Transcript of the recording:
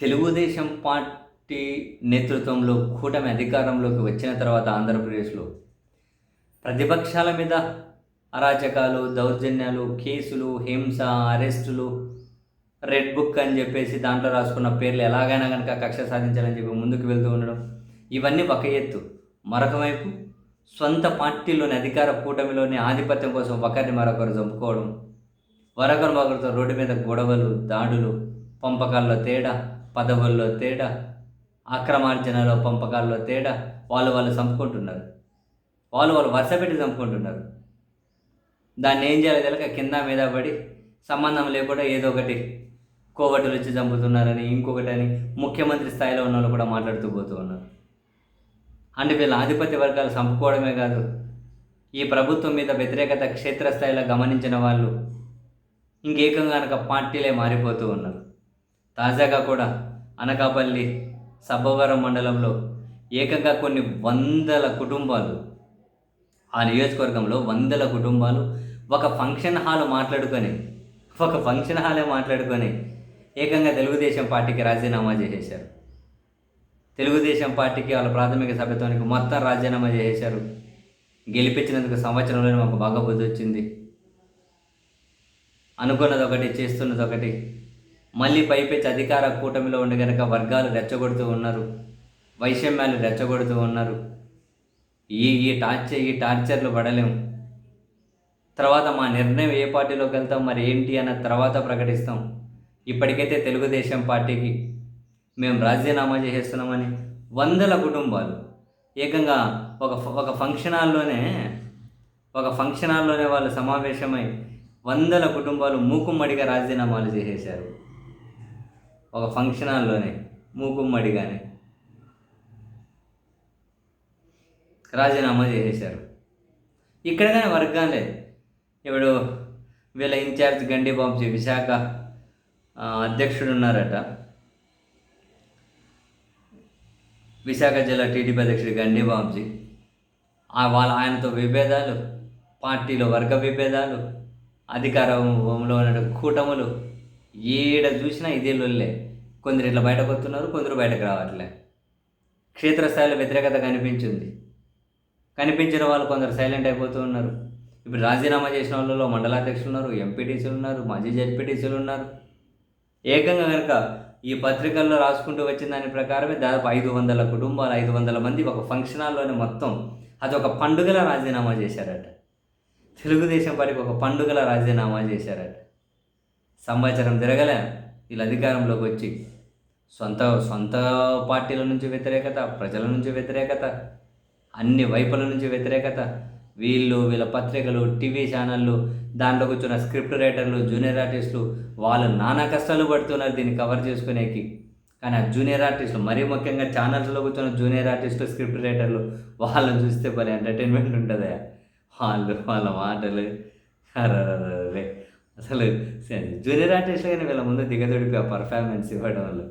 Telugu Desam party నేతృత్వంలో కూటమి అధికారంలోకి వచ్చిన తర్వాత ఆంధ్రప్రదేశ్లో ప్రతిపక్షాల మీద అరాచకాలు దౌర్జన్యాలు కేసులు హింస అరెస్టులు రెడ్ బుక్ అని చెప్పేసి దాంట్లో రాసుకున్న పేర్లు ఎలాగైనా కనుక కక్ష సాధించాలని చెప్పి ముందుకు వెళ్తూ ఉండడం. ఇవన్నీ ఒక ఎత్తు. మరొక వైపు సొంత పార్టీలోని అధికార కూటమిలోని ఆధిపత్యం కోసం ఒకరిని మరొకరు చంపుకోవడం మరొకరు మరొకరితో రోడ్డు మీద గొడవలు దాడులు పంపకాల్లో తేడా పదవుల్లో తేడా అక్రమార్జనలో పంపకాల్లో తేడా వాళ్ళు వాళ్ళు చంపుకుంటున్నారు. వాళ్ళు వాళ్ళు వరుస పెట్టి చంపుకుంటున్నారు. దాన్ని ఏం చేయాలో తెలియక కింద మీద పడి సంబంధం లేకుండా ఏదో ఒకటి కోవటులు వచ్చి చంపుతున్నారని ఇంకొకటి అని ముఖ్యమంత్రి స్థాయిలో ఉన్న వాళ్ళు కూడా మాట్లాడుతూ పోతూ ఉన్నారు. అంటే వీళ్ళ ఆధిపత్య వర్గాలు చంపుకోవడమే కాదు ఈ ప్రభుత్వం మీద వ్యతిరేకత క్షేత్రస్థాయిలో గమనించిన వాళ్ళు ఇంకేకంగా కనుక పార్టీలే మారిపోతూ ఉన్నారు. తాజాగా కూడా అనకాపల్లి సబ్బవరం మండలంలో ఏకంగా కొన్ని వందల కుటుంబాలు ఆ నియోజకవర్గంలో వందల కుటుంబాలు ఒక ఫంక్షన్ హాల్ మాట్లాడుకొని ఒక ఫంక్షన్ హాలే మాట్లాడుకొని ఏకంగా తెలుగుదేశం పార్టీకి రాజీనామా చేసేశారు. తెలుగుదేశం పార్టీకి వాళ్ళ ప్రాథమిక సభ్యత్వానికి మొత్తం రాజీనామా చేసేశారు. గెలిపించినందుకు సంవత్సరంలోనే మాకు బాగా బుద్ధి వచ్చింది. అనుకున్నది ఒకటి చేస్తున్నది ఒకటి మళ్ళీ పైపెచ్చి అధికార కూటమిలో ఉండి కనుక వర్గాలు రెచ్చగొడుతూ ఉన్నారు వైషమ్యాలు రెచ్చగొడుతూ ఉన్నారు. ఈ ఈ టార్చర్ ఈ టార్చర్లు పడలేము తర్వాత మా నిర్ణయం ఏ పార్టీలోకి వెళ్తాం మరి ఏంటి అన్న తర్వాత ప్రకటిస్తాం. ఇప్పటికైతే తెలుగుదేశం పార్టీకి మేము రాజీనామా చేసేస్తున్నామని వందల కుటుంబాలు ఏకంగా ఒక ఒక ఫంక్షన్ హాల్లోనే ఒక ఫంక్షన్ హాల్లోనే వాళ్ళు సమావేశమై వందల కుటుంబాలు మూకుమ్మడిగా రాజీనామాలు చేసేశారు. ఒక ఫంక్షన్ హాల్లోనే మూకుమ్మడిగానే. రాజీనామా చేసేశారు. ఇక్కడ కానీ వర్గాలే ఇప్పుడు వీళ్ళ ఇన్ఛార్జ్ గండి విశాఖ అధ్యక్షుడు ఉన్నారట. విశాఖ జిల్లా టీడీపీ అధ్యక్షుడు గండి ఆ వాళ్ళ ఆయనతో విభేదాలు పార్టీలో వర్గ విభేదాలు అధికారంలో ఉన్న కూటములు ఏడ చూసినా ఇదే లొల్లే. కొందరు ఇట్లా బయటకు వస్తున్నారు కొందరు బయటకు రావట్లే. క్షేత్రస్థాయిలో వ్యతిరేకత కనిపించింది. కనిపించిన వాళ్ళు కొందరు సైలెంట్ అయిపోతూ ఉన్నారు. ఇప్పుడు రాజీనామా చేసిన వాళ్ళలో మండలాధ్యక్షులు ఉన్నారు ఎంపీటీసీలు ఉన్నారు మాజీ జడ్పీటీసీలు ఉన్నారు. ఏకంగా కనుక ఈ పత్రికల్లో రాసుకుంటూ వచ్చిన దాని ప్రకారమే దాదాపు ఐదు వందల కుటుంబాలు ఐదు వందల మంది ఒక ఫంక్షన్ హాల్లోనే మొత్తం అది ఒక పండుగల రాజీనామా చేశారట. తెలుగుదేశం పార్టీకి ఒక పండుగల రాజీనామా చేశారట. సంవత్సరం తిరగలే. వీళ్ళు అధికారంలోకి వచ్చి సొంత సొంత పార్టీల నుంచి వ్యతిరేకత ప్రజల నుంచి వ్యతిరేకత అన్ని వైపుల నుంచి వ్యతిరేకత. వీళ్ళు వీళ్ళ పత్రికలు టీవీ ఛానళ్ళు దాంట్లో కూర్చున్న స్క్రిప్ట్ రైటర్లు జూనియర్ ఆర్టిస్టులు వాళ్ళు నానా కష్టాలు పడుతున్నారు దీన్ని కవర్ చేసుకునేకి. కానీ ఆ జూనియర్ ఆర్టిస్టులు మరీ ముఖ్యంగా ఛానల్స్లో కూర్చున్న జూనియర్ ఆర్టిస్టులు స్క్రిప్ట్ రైటర్లు వాళ్ళని చూస్తే పని ఎంటర్టైన్మెంట్ ఉంటుందా వాళ్ళు వాళ్ళ మాటలు. అరే అసలు. జూనియర్ ఆర్టిస్టులు కానీ వీళ్ళ ముందు దిగదొడిపి ఆ పర్ఫార్మెన్స్ ఇవ్వడం వల్ల